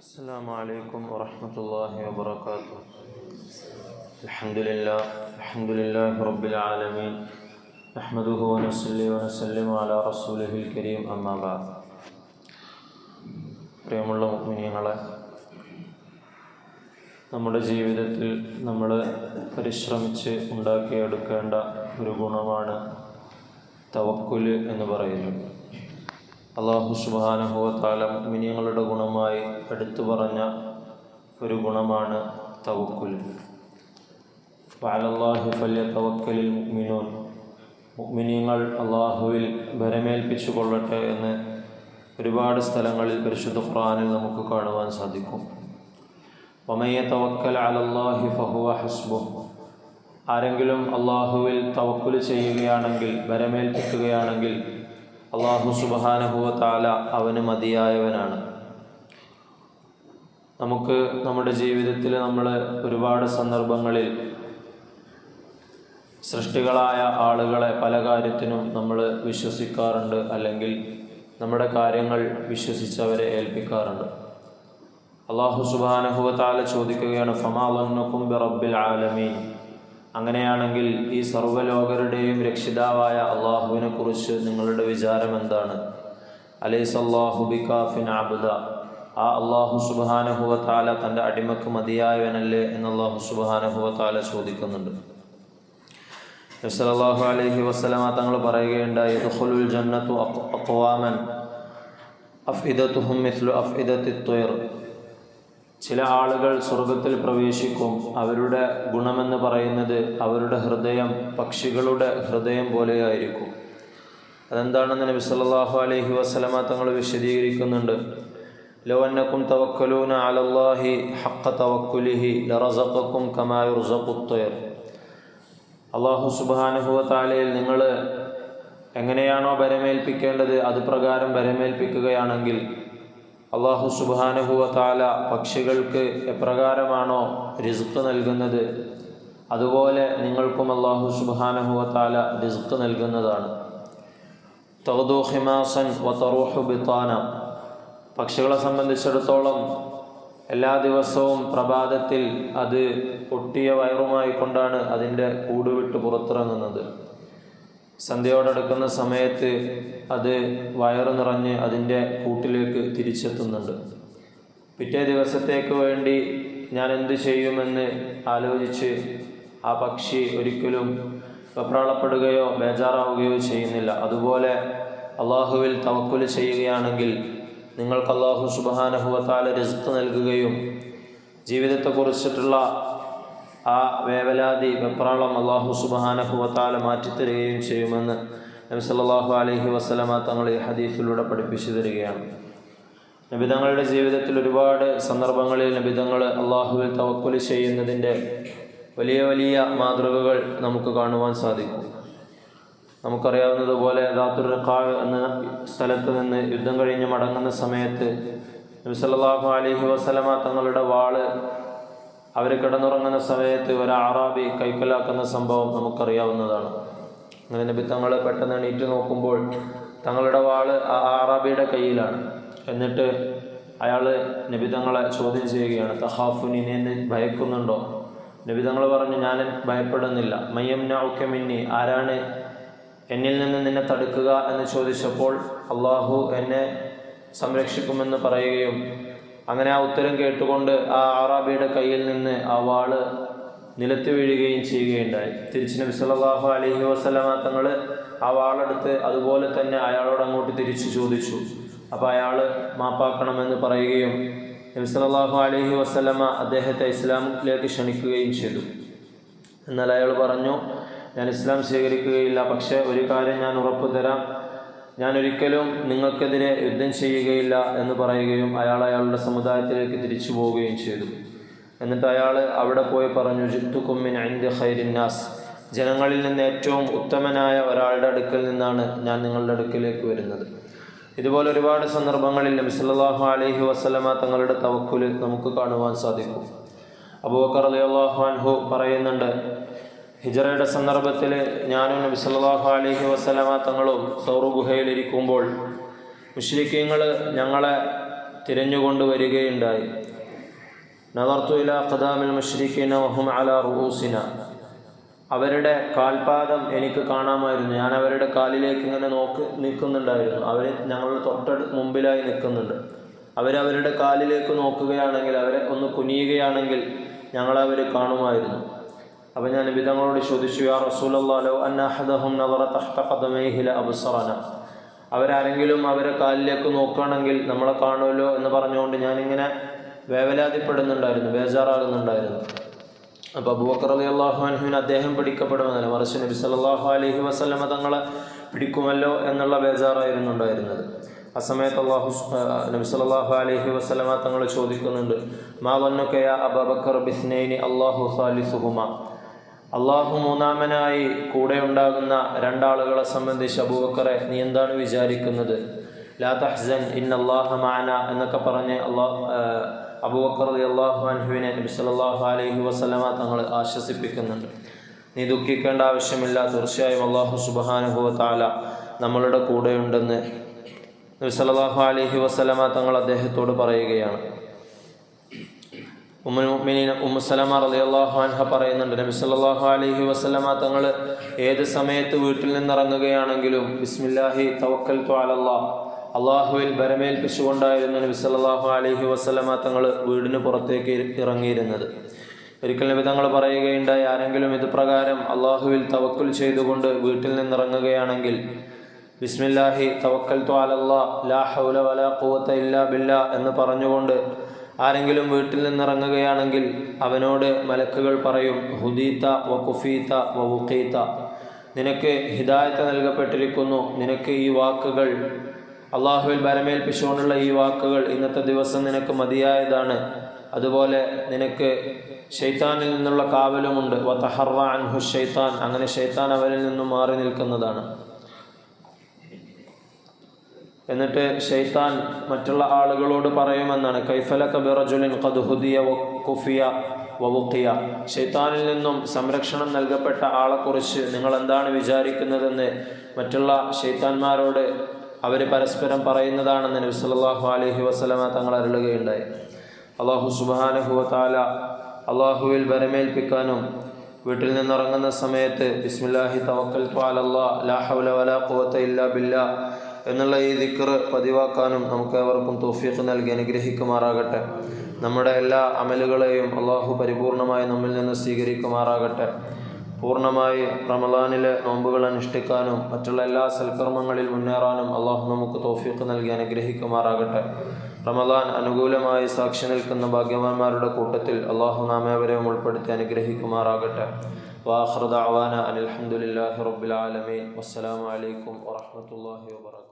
السلام عليكم ورحمة الله وبركاته الحمد لله الحمد لله رب العالمين نحمده ونصلي ونسلم على رسوله الكريم أما بعد പ്രിയമുള്ള മുഗ്മിനിയങ്ങളെ നമ്മുടെ ജീവിതത്തിൽ നമ്മൾ പരിശ്രമിച്ച് ഉണ്ടാക്കിയെടുക്കേണ്ട ഒരു ഗുണമാണ് തവക്കുല് എന്ന് പറയുന്നത് അള്ളാഹു സുബാനുഭവത്താല മിനിയങ്ങളുടെ ഗുണമായി എടുത്തു പറഞ്ഞ ഒരു ഗുണമാണ് തവക്കുൽ. പാലല്ലാഹു ഫല്യ തവക്കലിൽ മുഗ്മിനൂൻ മുഗ്മിനിയങ്ങൾ അള്ളാഹുവിൽ ഭരമേൽപ്പിച്ചു കൊള്ളട്ടെ എന്ന് ഒരുപാട് സ്ഥലങ്ങളിൽ പരിശുദ്ധ ഖുറാനിൽ നമുക്ക് കാണുവാൻ സാധിക്കും. ഒമയ്യ തവക്കൽ അലല്ലാഹി ഫഹുവ ഹസ്ബു ആരെങ്കിലും അള്ളാഹുവിൽ തവക്കുൽ ചെയ്യുകയാണെങ്കിൽ ഭരമേൽപ്പിക്കുകയാണെങ്കിൽ അള്ളാഹു സുബാനഹുവ അവന് മതിയായവനാണ്. നമുക്ക് നമ്മുടെ ജീവിതത്തിൽ നമ്മൾ ഒരുപാട് സന്ദർഭങ്ങളിൽ സൃഷ്ടികളായ ആളുകളെ പല കാര്യത്തിനും നമ്മൾ വിശ്വസിക്കാറുണ്ട് അല്ലെങ്കിൽ നമ്മുടെ കാര്യങ്ങൾ വിശ്വസിച്ചവരെ ഏൽപ്പിക്കാറുണ്ട്. അള്ളാഹു സുബാനഹുവ താല ചോദിക്കുകയാണ് ഫമാലന്നക്കും ബി റബ്ബിൽ ആലമീൻ? അങ്ങനെയാണെങ്കിൽ ഈ സർവലോകരുടെയും രക്ഷിതാവായ അള്ളാഹുവിനെ കുറിച്ച് നിങ്ങളുടെ വിചാരം എന്താണ്? അലൈസല്ലാഹു ബികാഫിൻ ആബുദ ആ അള്ളാഹു സുബാനഹുവ താല തന്റെ അടിമക്ക് മതിയായവനല്ലേ എന്ന് അള്ളാഹു സുബാനഹുവ ചോദിക്കുന്നുണ്ട്. നബ്സലാഹു അലഹി വസ്സലാമ തങ്ങൾ പറയുകയുണ്ടായി ദുഖുലുൽ ജന്നത്തു അക്വാമൻ അഫ്ഇദത്തുഹും മിസ്ലു അഫ്ഇദത്തി ത്വയർ. ചില ആളുകൾ സ്വർഗത്തിൽ പ്രവേശിക്കും. അവരുടെ ഗുണമെന്ന് പറയുന്നത് അവരുടെ ഹൃദയം പക്ഷികളുടെ ഹൃദയം പോലെയായിരിക്കും. അതെന്താണെന്ന് നബി സല്ലാഹു അലഹി വസ്ലമ തങ്ങൾ വിശദീകരിക്കുന്നുണ്ട്. ലോന്നക്കും തവക്കലൂന അലല്ലാഹി ഹക്ക തവക്കുലിഹി ലറസക്കും കമാ യുർസഖു ത്വയർ. അള്ളാഹു സുബ്ഹാനഹു വതആലയിൽ നിങ്ങൾ എങ്ങനെയാണോ വരമേൽപ്പിക്കേണ്ടത് അത് പ്രകാരം ഭരമേൽപ്പിക്കുകയാണെങ്കിൽ അള്ളാഹു സുബാനുഭവത്താല താല പക്ഷികൾക്ക് എപ്രകാരമാണോ റിസ്ക് നൽകുന്നത്? അതുപോലെ നിങ്ങൾക്കും അള്ളാഹു സുബാനുഭവത്താല താല റിസ്ക് നൽകുന്നതാണ്. തൗദു ഹിമാസൻ വത്തറൂഹു ബിത്താന പക്ഷികളെ സംബന്ധിച്ചിടത്തോളം എല്ലാ ദിവസവും പ്രഭാതത്തിൽ അത് പൊട്ടിയ വയറുമായി കൊണ്ടാണ് അതിന്റെ കൂടുവിട്ട് പുറത്തിറങ്ങുന്നത്. സന്ധ്യയോടടുക്കുന്ന സമയത്ത് അത് വയറ് നിറഞ്ഞ് അതിന്റെ കൂട്ടിലേക്ക് തിരിച്ചെത്തുന്നുണ്ട്. പിറ്റേ ദിവസത്തേക്ക് വേണ്ടി ഞാൻ എന്ത് ചെയ്യുമെന്ന് ആലോചിച്ച് ആ പക്ഷി ഒരിക്കലും വെപ്രാളപ്പെടുകയോ ബേജാറാവുകയോ ചെയ്യുന്നില്ല. അതുപോലെ അള്ളാഹുവിൽ തവക്കുൽ ചെയ്യുകയാണെങ്കിൽ നിങ്ങൾക്ക് അള്ളാഹു സുബാനഹുവത്താല രസത്ത് നൽകുകയും ജീവിതത്തെക്കുറിച്ചിട്ടുള്ള ആ വേവലാതി വെപ്രാളം അള്ളാഹു സുബാനഹുവത്താല മാറ്റിത്തരികയും ചെയ്യുമെന്ന് നബി സല്ലാഹു അലഹി വസല്ലമ തങ്ങൾ ഈ ഹദീഫിലൂടെ പഠിപ്പിച്ചു തരികയാണ്. നബിതങ്ങളുടെ ജീവിതത്തിൽ ഒരുപാട് സന്ദർഭങ്ങളിൽ നബിതങ്ങൾ അള്ളാഹുവിൽ തവക്കുൽ ചെയ്യുന്നതിന്റെ വലിയ വലിയ മാതൃകകൾ നമുക്ക് കാണുവാൻ സാധിക്കും. നമുക്കറിയാവുന്നതുപോലെ ദാത്തുർ റഖാവ് എന്ന സ്ഥലത്ത് നിന്ന് യുദ്ധം കഴിഞ്ഞ് മടങ്ങുന്ന സമയത്ത് നബി സല്ലല്ലാഹു അലൈഹി വസല്ലമ തങ്ങളുടെ വാൾ അവർ കിടന്നുറങ്ങുന്ന സമയത്ത് ഒരു അറാബി കൈക്കലാക്കുന്ന സംഭവം നമുക്കറിയാവുന്നതാണ്. അങ്ങനെ നബി തങ്ങൾ പെട്ടെന്ന് എണീറ്റ് നോക്കുമ്പോൾ തങ്ങളുടെ വാൾ ആ ആറാബിയുടെ കയ്യിലാണ്. എന്നിട്ട് അയാൾ നബി തങ്ങളെ ചോദ്യം ചെയ്യുകയാണ് തഹാഫുൻ ഇനി എന്നെ ഭയക്കുന്നുണ്ടോ? നബി തങ്ങൾ പറഞ്ഞു ഞാൻ ഭയപ്പെടുന്നില്ല. മയ്യം നൗക്കമിന്നി ആരാണ് എന്നിൽ നിന്ന് നിന്നെ തടുക്കുക? എന്ന് ചോദിച്ചപ്പോൾ അള്ളാഹു എന്നെ സംരക്ഷിക്കുമെന്ന് പറയുകയും അങ്ങനെ ആ ഉത്തരം കേട്ടുകൊണ്ട് ആ ആറാബിയുടെ കയ്യിൽ നിന്ന് ആ വാൾ നിലത്ത് വീഴുകയും ചെയ്യുകയുണ്ടായി. തിരിച്ച് നബി സല്ലാഹു അലഹി വസല്ലമ തങ്ങൾ ആ വാളെടുത്ത് അതുപോലെ തന്നെ അയാളോട് അങ്ങോട്ട് തിരിച്ചു ചോദിച്ചു. അപ്പോൾ അയാൾ മാപ്പാക്കണമെന്ന് പറയുകയും നബി സല്ലല്ലാഹു അലഹി വസ്ലമ അദ്ദേഹത്തെ ഇസ്ലാമിലേക്ക് ക്ഷണിക്കുകയും ചെയ്തു. എന്നാൽ അയാൾ പറഞ്ഞു ഞാൻ ഇസ്ലാം സ്വീകരിക്കുകയില്ല പക്ഷേ ഒരു കാര്യം ഞാൻ ഉറപ്പു തരാം ഞാൻ ഒരിക്കലും നിങ്ങൾക്കെതിരെ യുദ്ധം ചെയ്യുകയില്ല എന്ന് പറയുകയും അയാൾ അയാളുടെ സമുദായത്തിലേക്ക് തിരിച്ചു പോവുകയും ചെയ്തു. എന്നിട്ട് അയാൾ അവിടെ പോയി പറഞ്ഞു ജിത്തുക്കുമ്മിൻ അന്റെ ഖൈരിന്നാസ് ജനങ്ങളിൽ നിന്ന് ഏറ്റവും ഉത്തമനായ ഒരാളുടെ അടുക്കൽ നിന്നാണ് ഞാൻ നിങ്ങളുടെ അടുക്കിലേക്ക് വരുന്നത്. ഇതുപോലെ ഒരുപാട് സന്ദർഭങ്ങളിൽ നബി അലഹി വസ്ലമ തങ്ങളുടെ തവക്കുൽ നമുക്ക് കാണുവാൻ സാധിക്കും. അബൂബക്കർ റളിയല്ലാഹു അൻഹു പറയുന്നുണ്ട് ഹിജറയുടെ സന്ദർഭത്തിൽ ഞാനും നബി സല്ലല്ലാഹു അലൈഹി വസല്ലമ തങ്ങളും സൗറു ഗുഹയിലിരിക്കുമ്പോൾ മുഷ്രിക്കീങ്ങൾ ഞങ്ങളെ തിരഞ്ഞുകൊണ്ട് വരികയുണ്ടായി. നവർത്തുല ഖദാമിൽ മുഷ്രിഖീന വഹും അല റുഹൂസിന അവരുടെ കാൽപാദം എനിക്ക് കാണാമായിരുന്നു. ഞാൻ അവരുടെ കാലിലേക്ക് ഇങ്ങനെ നോക്ക് നിൽക്കുന്നുണ്ടായിരുന്നു. അവർ ഞങ്ങളുടെ തൊട്ടടു മുമ്പിലായി നിൽക്കുന്നുണ്ട്. അവരവരുടെ കാലിലേക്ക് നോക്കുകയാണെങ്കിൽ അവരെ ഒന്ന് കുനിയുകയാണെങ്കിൽ ഞങ്ങളവർ കാണുമായിരുന്നു. അപ്പം ഞാൻ വിധങ്ങളോട് ചോദിച്ചു യാ റസൂലല്ലാലോ അന്നഹദഹും നവറ തഹ്ത അബുസറന അവരാരെങ്കിലും അവരെ കാലിലേക്ക് നോക്കുകയാണെങ്കിൽ നമ്മളെ കാണുമല്ലോ എന്ന് പറഞ്ഞുകൊണ്ട് ഞാനിങ്ങനെ വേവലാതിപ്പെടുന്നുണ്ടായിരുന്നു ബേജാറാകുന്നുണ്ടായിരുന്നു. അപ്പോൾ അബൂബക്കർ അലി അള്ളാഹു അൻഹുവിന് അദ്ദേഹം പിടിക്കപ്പെടുമെന്നല്ല മറിച്ച് നബി സല്ലാഹു അലഹി വസല്ലമ തങ്ങളെ പിടിക്കുമല്ലോ എന്നുള്ള ബേജാറായിരുന്നു ഉണ്ടായിരുന്നത് ആ സമയത്ത് അള്ളാഹു നബി സല്ലല്ലാഹു അലഹി വസ്ലമ തങ്ങൾ ചോദിക്കുന്നുണ്ട് മാ വന്നുക്കയ അബബക്കർ ബിസ്നൈനി അള്ളാഹു സാലിസുഹുമ? അള്ളാഹു മൂന്നാമനായി കൂടെ ഉണ്ടാകുന്ന രണ്ടാളുകളെ സംബന്ധിച്ച് അബൂബക്കറെ നീ എന്താണ് വിചാരിക്കുന്നത്? ലാ തഹ്സൻ ഇൻ അള്ളാഹ മാന എന്നൊക്കെ പറഞ്ഞ് അള്ളാഹ് അബൂബക്കർ അള്ളാഹു അൻഹുവിനെ നബി സല്ലല്ലാഹു അലൈഹി വസല്ലമ തങ്ങൾ ആശ്വസിപ്പിക്കുന്നുണ്ട്. നീ ദുഃഖിക്കേണ്ട ആവശ്യമില്ല. തീർച്ചയായും അള്ളാഹു സുബഹാനുഭവ താല നമ്മളുടെ കൂടെയുണ്ടെന്ന് നബി സല്ലല്ലാഹു അലൈഹി വസല്ലമ തങ്ങൾ അദ്ദേഹത്തോട് പറയുകയാണ്. ഉമ്മുമിനീൻ ഉമ്മുസലമ റളിയല്ലാഹു അൻഹ പറയുന്നുണ്ട് നബി സല്ലല്ലാഹു അലൈഹി വസല്ലമ തങ്ങൾ ഏത് സമയത്ത് വീട്ടിൽ നിന്നിറങ്ങുകയാണെങ്കിലും ബിസ്മില്ലാഹി തവക്കൽതു അലല്ലാഹ് അള്ളാഹുവിൽ ബരമേൽപ്പിച്ചുകൊണ്ടായിരുന്നു നബി സല്ലല്ലാഹു അലൈഹി വസല്ലമ തങ്ങൾ വീടിന് പുറത്തേക്ക് ഇറങ്ങിയിരുന്നത്. ഒരിക്കൽ നബി തങ്ങൾ പറയുകയുണ്ടായി ആരെങ്കിലും ഇത് പ്രകാരം അള്ളാഹുവിൽ തവക്കുൽ ചെയ്തുകൊണ്ട് വീട്ടിൽ നിന്നിറങ്ങുകയാണെങ്കിൽ ബിസ്മില്ലാഹി തവക്കൽതു അലല്ലാഹ് ലാ ഹൗല വലാ ഖുവത ഇല്ലാ ബില്ലാ എന്ന് പറഞ്ഞുകൊണ്ട് ആരെങ്കിലും വീട്ടിൽ നിന്നിറങ്ങുകയാണെങ്കിൽ അവനോട് മലക്കുകൾ പറയും ഹുദീത്ത വ കുഫീത്ത വ വുഖീത്ത. നിനക്ക് ഹിദായത്ത് നൽകപ്പെട്ടിരിക്കുന്നു. നിനക്ക് ഈ വാക്കുകൾ അള്ളാഹുവിൽ ഭരമേൽപ്പിച്ചുകൊണ്ടുള്ള ഈ വാക്കുകൾ ഇന്നത്തെ ദിവസം നിനക്ക് മതിയായതാണ്. അതുപോലെ നിനക്ക് ഷെയ്ത്താനിൽ നിന്നുള്ള കാവലുമുണ്ട്. വ തഹറ അൻഹു അങ്ങനെ ഷെയ്ത്താൻ അവരിൽ നിന്നും മാറി നിൽക്കുന്നതാണ്. എന്നിട്ട് ഷെയ്ത്താൻ മറ്റുള്ള ആളുകളോട് പറയുമെന്നാണ്. കൈഫല കബിറജുലിൻ കദുഹുദിയ കുഫിയ വവുക്കിയ ഷെയ്ത്താനിൽ നിന്നും സംരക്ഷണം നൽകപ്പെട്ട ആളെക്കുറിച്ച് നിങ്ങൾ എന്താണ് വിചാരിക്കുന്നതെന്ന് മറ്റുള്ള ഷെയ്ത്താന്മാരോട് അവർ പരസ്പരം പറയുന്നതാണെന്ന് നബി സല്ലല്ലാഹു അലൈഹി വസല്ലമ തങ്ങൾ അരുളുകയുണ്ടായി. അള്ളാഹു സുബാനഹുവാല അള്ളാഹുവിൽ വരമേൽപ്പിക്കാനും വീട്ടിൽ നിന്നിറങ്ങുന്ന സമയത്ത് ബിസ്മില്ലാഹി തവക്കൽ ത്വാലല്ലാ ലാ ഹൗല വലാ ഖുവത ഇല്ലാ ബില്ലാ എന്നുള്ള ഈ ദിക്കർ പതിവാക്കാനും നമുക്ക് ഏവർക്കും തോഫീഖ് നൽകി അനുഗ്രഹിക്കുമാറാകട്ടെ. നമ്മുടെ എല്ലാ അമലുകളെയും അള്ളാഹു പരിപൂർണമായി നമ്മിൽ നിന്ന് സ്വീകരിക്കുമാറാകട്ടെ. പൂർണമായി റമദാനിലെ നോമ്പുകൾ അനുഷ്ഠിക്കാനും മറ്റുള്ള എല്ലാ സൽക്കർമ്മങ്ങളിൽ മുന്നേറാനും അള്ളാഹു നമുക്ക് തോഫീഖ് നൽകി അനുഗ്രഹിക്കുമാറാകട്ടെ. റമദാൻ അനുകൂലമായി സാക്ഷി നിൽക്കുന്ന ഭാഗ്യവാന്മാരുടെ കൂട്ടത്തിൽ അള്ളാഹു നാമേവരെയും ഉൾപ്പെടുത്തി അനുഗ്രഹിക്കുമാറാകട്ടെ. വാഹൃദ അവാന അനിൽഹമുല്ലാഹി റബ്ബിൽ ആലമീൻ. വസ്സലാമു അലൈക്കും വറഹ്മത്തുള്ളാഹി വബറകാതുഹു.